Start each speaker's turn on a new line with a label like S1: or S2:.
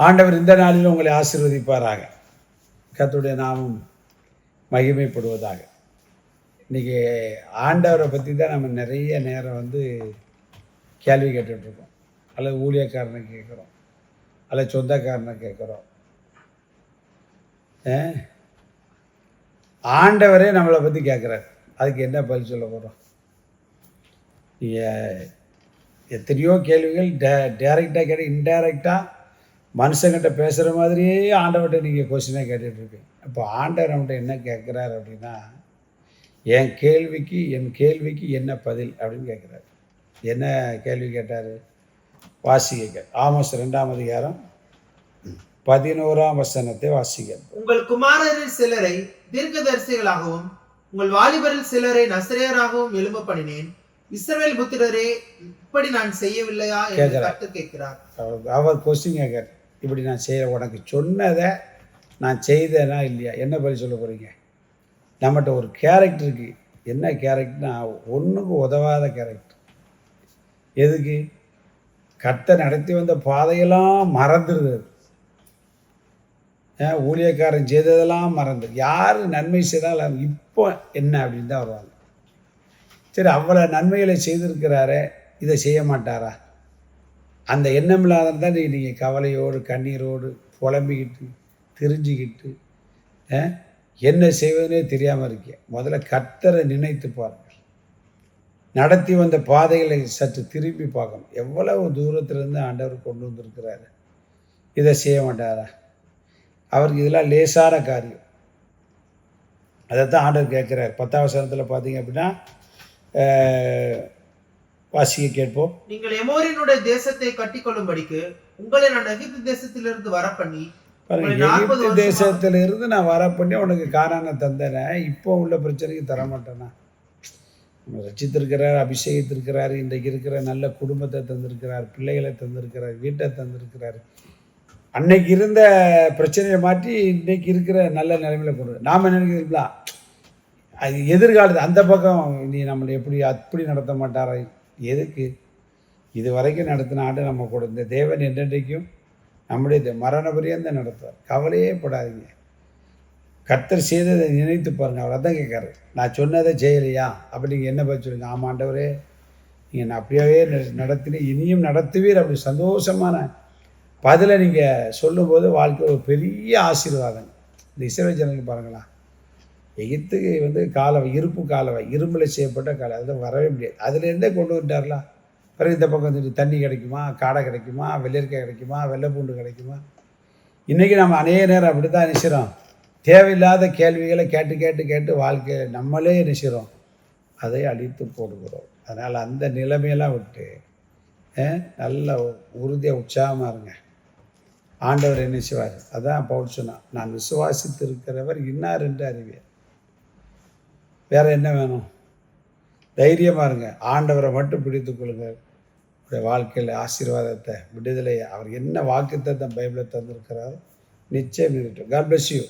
S1: ஆண்டவர் இந்த நாளில் உங்களை ஆசீர்வதிப்பாராக. கத்துடைய நாமும் மகிமைப்படுவதாக. இன்றைக்கி ஆண்டவரை பற்றி தான் நம்ம நிறைய நேரம் வந்து கேள்வி கேட்டுட்ருக்கோம். அல்லது ஊழியக்காரனை கேட்குறோம். அல்லது சொந்தக்காரனை கேட்குறோம். ஆ? ஆண்டவரே நம்மளை பற்றி கேட்குறாரு. அதுக்கு என்ன பதில் சொல்ல போகிறோம் நீங்கள் எத்தனையோ கேள்விகள் டே டேரெக்டாக கேட்டு இன்டைரக்டாக மனுஷங்கிட்ட பேசுகிற மாதிரியே ஆண்டவர்கிட்ட நீங்கள் கொஸ்டினாக கேட்டுட்ருக்கீங்க அப்போ ஆண்டவர் நம்மகிட்ட என்ன கேட்குறாரு அப்படின்னா என் கேள்விக்கு என் கேள்விக்கு என்ன பதில் அப்படின்னு கேட்குறாரு. என்ன கேள்வி கேட்டார்? வாசிக்க ஆமோஸ் ரெண்டாம் அதிகாரம் பதினோராம் வசனத்தை வாசிக்க
S2: உங்கள் குமாரரில் சிலரை தீர்க்கதரிசிகளாகவும் உங்கள் வாலிபரில் சிலரை நசரேயராகவும் எழும்ப பண்ணினேன் இஸ்ரவேல் புத்திரரே இப்படி நான் செய்யவில்லையா? என்று
S1: கேட்கிறார். அவர் கொஸ்டின் கேட்குறார். இப்படி நான் செய்ய உனக்கு சொன்னதை நான் செய்தேனா இல்லையா? என்ன பதில் சொல்ல போகிறீங்க நம்மகிட்ட ஒரு கேரக்டர் இருக்குது என்ன கேரக்டர்னா ஒன்றுக்கு உதவாத கேரக்டர் எதுக்கு? கத்தை நடத்தி வந்த பாதையெல்லாம் மறந்துடுது ஊழியக்காரன் செய்ததெல்லாம் மறந்து. யார் நன்மை செய்தால் இப்போ என்ன அப்படின்னு தான் வருவாங்க. சரி அவ்வளோ நன்மைகளை செய்திருக்கிறாரே இதை செய்ய மாட்டாரா? அந்த எண்ணம் இல்லாதது தான் நீங்கள் கவலையோடு கண்ணீரோடு புலம்பிக்கிட்டு தெரிஞ்சுக்கிட்டு என்ன செய்வதுனே தெரியாமல் இருக்கீங்க முதல்ல கத்தரை நினைத்து பாருங்கள். நடத்தி வந்த பாதைகளை சற்று திரும்பி பார்க்கணும். எவ்வளவு தூரத்திலிருந்து ஆண்டவர் கொண்டு வந்திருக்கிறாரு. இதை செய்ய மாட்டாரா? அவருக்கு இதெல்லாம் லேசான காரியம். அதை தான் ஆண்டவர் கேட்குறாரு. பத்தாம் வசனத்தில் பார்த்தீங்க அப்படின்னா வாசிக்க கேட்போம்.
S2: நீங்கள் எமோரினுடைய தேசத்தை கட்டிக்கொள்ளும்படிக்கு உங்களை நான் எகிப்து தேசத்திலிருந்து வர பண்ணி
S1: பாருங்க
S2: உங்களை 40
S1: எகிப்து
S2: வருஷமா-
S1: தேசத்துல இருந்து நான் வர பண்ணி உனக்கு காணான தந்தேனே. இப்போ உள்ள பிரச்சனைக்கு தர மாட்டேனா ரசித்திருக்கிறார் அபிஷேகித்திருக்கிறார் இன்றைக்கு இருக்கிற நல்ல குடும்பத்தை தந்திருக்கிறார் பிள்ளைகளை தந்திருக்கிறார் வீட்டை தந்திருக்கிறார். அன்னைக்கு இருந்த பிரச்சனையை மாற்றி இன்னைக்கு இருக்கிற நல்ல நிலைமையில கொண்டு. நாம நினைக்கிறீங்களா அது எதிர்காலத்து அந்த பக்கம் நீ நம்மளை எப்படி அப்படி நடத்த மாட்டாரா எதுக்கு? இது வரைக்கும் நடத்தின ஆண்டு நம்ம கூட இந்த தேவன் என்றென்றைக்கும் நம்முடைய மரண பரியந்த நடத்துவார். கவலையே படாதீங்க. கர்த்தர் செய்ததை நினைத்து பாருங்கள் அவர் தான் கேட்குறாரு. நான் சொன்னதை செய்யலையா? அப்படி நீங்கள் என்ன பதில் சொல்லுங்க? ஆமாண்டவரே நீங்கள் நான் அப்படியே நடத்தினேன் இனியும் நடத்துவீர் அப்படி சந்தோஷமான பதிலை நீங்கள் சொல்லும்போது வாழ்க்கை ஒரு பெரிய ஆசீர்வாதம். இந்த இசைவை ஜனங்க பாருங்களா எகித்து வந்து காலவை இருப்பு காலவை இரும்பில் செய்யப்பட்ட காலை அதில் வரவே முடியாது. அதுலேருந்தே கொண்டு வந்துட்டார்லாம் பிறகு இந்த பக்கம் வந்து தண்ணி கிடைக்குமா காடை கிடைக்குமா வெள்ளரிக்காய் கிடைக்குமா வெள்ளைப்பூண்டு கிடைக்குமா? இன்றைக்கி நம்ம அநேக நேரம் அப்படி தான் நினைச்சிரோம் தேவையில்லாத கேள்விகளை கேட்டு கேட்டு கேட்டு வாழ்க்கையை நம்மளே நினைச்சிரோம் அதை அழித்து போடுகிறோம். அதனால் அந்த நிலைமையெல்லாம் விட்டு நல்ல உறுதியாக உற்சாகமாக இருங்க. ஆண்டவர் என்ன செய்வார்? அதான் பவுல் சொன்னான் நான் விசுவாசித்து இருக்கிறவர் இன்னார் என்று அறிவேன். வேறு என்ன வேணும்? தைரியமாக இருங்க. ஆண்டவரை மட்டும் பிடித்து கொள்ளுங்கள் உங்களுடைய வாழ்க்கையில் ஆசீர்வாதத்தை விடுதலையை. அவர் என்ன வாக்குத்தத்தம் பைபிளை தந்திருக்கிறாரோ நிச்சயம் இருக்கட்டும் காட் பிளஸ் யூ